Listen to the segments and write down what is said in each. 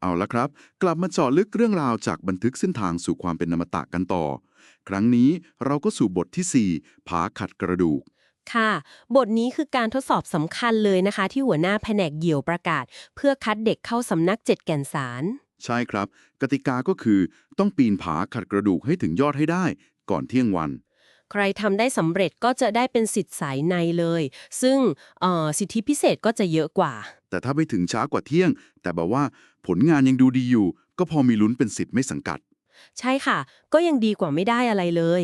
เอาละครับ กลับมาเจาะลึกเรื่องราวจากบันทึกเส้นทางสู่ความเป็นนมตะกันต่อ ครั้งนี้เราก็สู่บทที่ 4 ผาขัดกระดูก ค่ะ บทนี้คือการทดสอบสำคัญเลยนะคะ ที่หัวหน้าแผนกเหยี่ยวประกาศ เพื่อคัดเด็กเข้าสำนักเจ็ดแก่นสาร ใช่ครับ กติกาก็คือต้องปีนผาขัดกระดูกให้ถึงยอดให้ได้ ก่อนเที่ยงวันใครทำได้สำเร็จก็จะได้เป็นสิทธิ์สายในเลย ซึ่งเอ่อสิทธิพิเศษก็จะเยอะกว่า แต่ถ้าไปถึงช้ากว่าเที่ยง แต่แบบว่าผลงานยังดูดีอยู่ ก็พอมีลุ้นเป็นสิทธิ์ไม่สังกัด ใช่ค่ะ ก็ยังดีกว่าไม่ได้อะไรเลย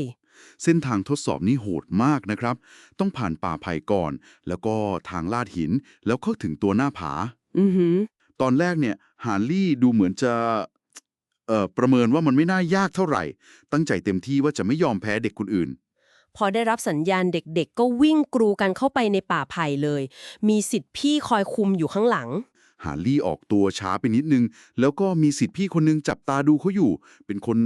เส้นทางทดสอบนี้โหดมากนะครับ ต้องผ่านป่าไผ่ก่อน แล้วก็ทางลาดหิน แล้วเข้าถึงตัวหน้าผา อือหือ ตอนแรกเนี่ยฮาร์ลี่ดูเหมือนจะเอ่อประเมินว่ามันไม่น่ายากเท่าไหร่ ตั้งใจเต็มที่ว่าจะไม่ยอมแพ้เด็กคนอื่น พอได้รับสัญญาณเด็กๆ ก็วิ่งกรูกันเข้าไปในป่าไผ่เลย มีสิทธิ์พี่คอยคุมอยู่ข้างหลัง ฮาร์ลี่ออกตัวช้าไปนิดนึง แล้วก็มีสิทธิ์พี่คนนึงจับตาดูเขาอยู่ เป็นคน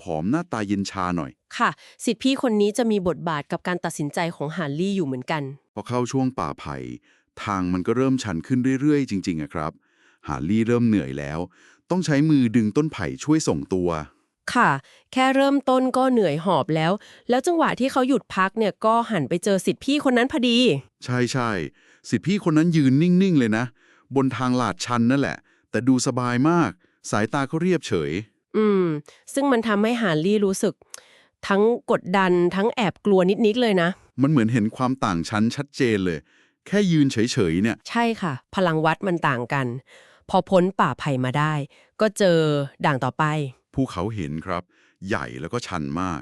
ผอมๆหน้าตาเย็นชาหน่อย ค่ะ สิทธิ์พี่คนนี้จะมีบทบาทกับการตัดสินใจของฮาร์ลี่อยู่เหมือนกัน พอเข้าช่วงป่าไผ่ทางมันก็เริ่มชันขึ้นเรื่อยๆ จริงๆอะครับ ฮาร์ลี่เริ่มเหนื่อยแล้ว ต้องใช้มือดึงต้นไผ่ช่วยส่งตัว ค่ะ แค่เริ่มต้นก็เหนื่อยหอบแล้ว แล้วจังหวะที่เขาหยุดพักเนี่ยก็หันไปเจอสิทธิ์พี่คนนั้นพอดี ใช่ใช่สิทธิ์พี่คนนั้นยืนนิ่ง ๆ เลยนะ บนทางลาดชันนั่นแหละ แต่ดูสบายมาก สายตาเขาเรียบเฉย อืม ซึ่งมันทำให้ฮาร์ลี่รู้สึก ทั้งกดดันทั้งแอบกลัวนิด ๆ เลยนะ มันเหมือนเห็นความต่างชั้นชัดเจนเลย แค่ยืนเฉย ๆ เนี่ย ใช่ค่ะ พลังวัดมันต่างกัน พอพ้นป่าไผ่มาได้ ก็เจอด่างต่อไป ภูเขาเห็นครับ ใหญ่แล้วก็ชันมาก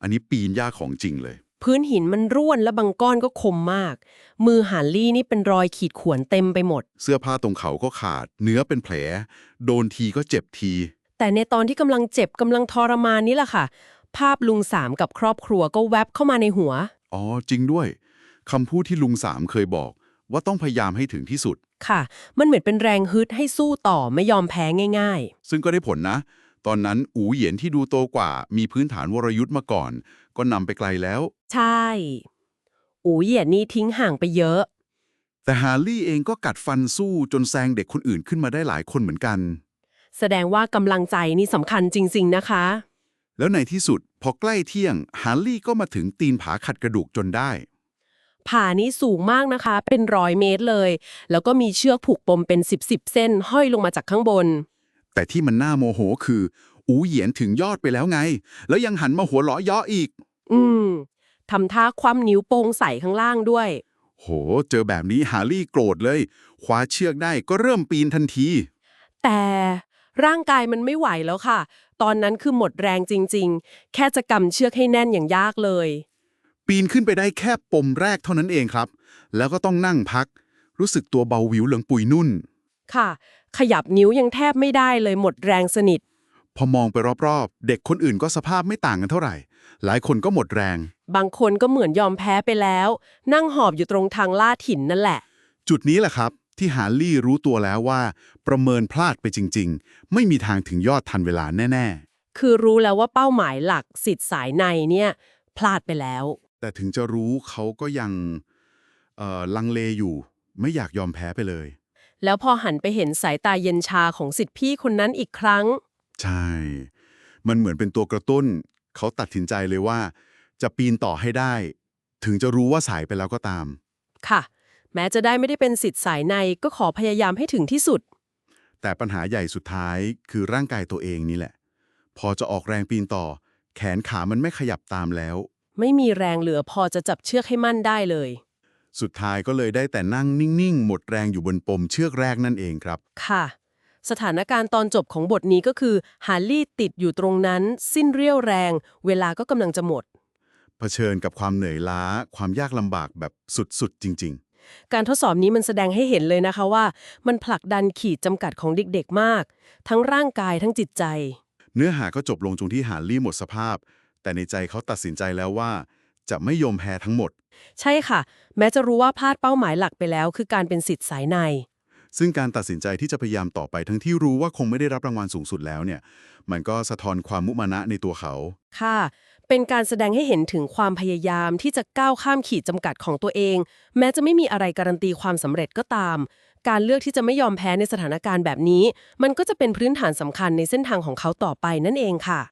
อันนี้ปีนยากของจริงเลย พื้นหินมันร่วนและบางก้อนก็คมมาก มือฮาร์ลี่นี่เป็นรอยขีดข่วนเต็มไปหมด เสื้อผ้าตรงเขาก็ขาด เนื้อเป็นแผล โดนทีก็เจ็บที แต่ในตอนที่กำลังเจ็บกำลังทรมานนี่แหละค่ะ ภาพลุงสามกับครอบครัวก็แวบเข้ามาในหัว อ๋อจริงด้วยคำพูดที่ลุงสามเคยบอก ว่าต้องพยายามให้ถึงที่สุด ค่ะ มันเหมือนเป็นแรงฮึดให้สู้ต่อไม่ยอมแพ้ง่ายซึ่งก็ได้ผลนะ ตอนนั้นอูเหยียนที่ดูโตกว่า มีพื้นฐานวรยุทธ์มาก่อน ก็นำไปไกลแล้วๆใช่ อูเหยียดนี่ทิ้งห่างไปเยอะ แต่ฮาร์ลี่เองก็กัดฟันสู้จนแซงเด็กคนอื่นขึ้นมาได้หลายคนเหมือนกัน แสดงว่ากำลังใจนี่สำคัญจริง ๆ นะคะ แล้วในที่สุดพอใกล้เที่ยงฮาร์ลี่ก็มาถึงตีนผาขัดกระดูกจนได้ผานี้สูงมากนะคะ เป็นร้อยเมตรเลย แล้วก็มีเชือกผูกปมเป็น 10บสเส้น ห้อยลงมาจากข้างบน แต่ที่มันน่าโมโหคือ อูเหยียนถึงยอดไปแล้วไง แล้วยังหันมาหัวเราะเยาะอีก อืมทำท่าคว่ำนิ้วโป้งใส่ข้างล่างด้วย โห เจอแบบนี้ฮาร์ลี่โกรธเลย คว้าเชือกได้ก็เริ่มปีนทันที แต่ร่างกายมันไม่ไหวแล้วค่ะ ตอนนั้นคือหมดแรงจริง ๆ แค่จะกำเชือกให้แน่นอย่างยากเลย ปีนขึ้นไปได้แค่ปมแรกเท่านั้นเองครับ แล้วก็ต้องนั่งพัก รู้สึกตัวเบาหวิวเหลืองปุยนุ่น ค่ะ ขยับนิ้วยังแทบไม่ได้เลยหมดแรงสนิท พอมองไปรอบๆ เด็กคนอื่นก็สภาพไม่ต่างกันเท่าไหร่ หลายคนก็หมดแรง บางคนก็เหมือนยอมแพ้ไปแล้ว นั่งหอบอยู่ตรงทางลาดหินนั่นแหละ จุดนี้แหละครับ ที่ฮาร์ลี่รู้ตัวแล้วว่า ประเมินพลาดไปจริง ๆ ไม่มีทางถึงยอดทันเวลาแน่คือรู้แล้วว่าเป้าหมายหลักสิทธิ์สายในเนี่ย พลาดไปแล้ว ๆ แต่ถึงจะรู้เขาก็ยังเอ่อลังเลอยู่ ไม่อยากยอมแพ้ไปเลย แล้วพอหันไปเห็นสายตาเย็นชาของสิทธิพี่คนนั้นอีกครั้ง ใช่ มันเหมือนเป็นตัวกระตุ้น เขาตัดสินใจเลยว่า จะปีนต่อให้ได้ ถึงจะรู้ว่าสายไปแล้วก็ตาม ค่ะ แม้จะได้ไม่ได้เป็นสิทธิ์สายในก็ขอพยายามให้ถึงที่สุด แต่ปัญหาใหญ่สุดท้ายคือร่างกายตัวเองนี่แหละ พอจะออกแรงปีนต่อ แขนขามันไม่ขยับตามแล้ว ไม่มีแรงเหลือพอจะจับเชือกให้มั่นได้เลย สุดท้ายก็เลยได้แต่นั่งนิ่งๆ หมดแรงอยู่บนปมเชือกแรกนั่นเองครับ ค่ะ สถานการณ์ตอนจบของบทนี้ก็คือฮาร์ลี่ติดอยู่ตรงนั้น สิ้นเรี่ยวแรง เวลาก็กำลังจะหมด เผชิญกับความเหนื่อยล้า ความยากลำบากแบบสุดๆ จริงการทดสอบนี้มันแสดงให้เห็นเลยนะคะว่า มันผลักดันขีดจำกัดของเด็กๆ มาก ทั้งร่างกายทั้งจิตใจๆเนื้อหาก็จบลงตรงที่ฮาร์ลี่หมดสภาพ แต่ในใจเขาตัดสินใจแล้วว่า จะไม่ยอมแพ้ทั้งหมด ใช่ค่ะ แม้จะรู้ว่าพลาดเป้าหมายหลักไปแล้ว คือการเป็นสิทธิ์สายใน ซึ่งการตัดสินใจที่จะพยายามต่อไปทั้งที่รู้ว่าคงไม่ได้รับรางวัลสูงสุดแล้วเนี่ย มันก็สะท้อนความมุมานะในตัวเขา ค่ะ เป็นการแสดงให้เห็นถึงความพยายามที่จะก้าวข้ามขีดจำกัดของตัวเอง แม้จะไม่มีอะไรการันตีความสำเร็จก็ตาม การเลือกที่จะไม่ยอมแพ้ในสถานการณ์แบบนี้ มันก็จะเป็นพื้นฐานสำคัญในเส้นทางของเขาต่อไปนั่นเองค่ะ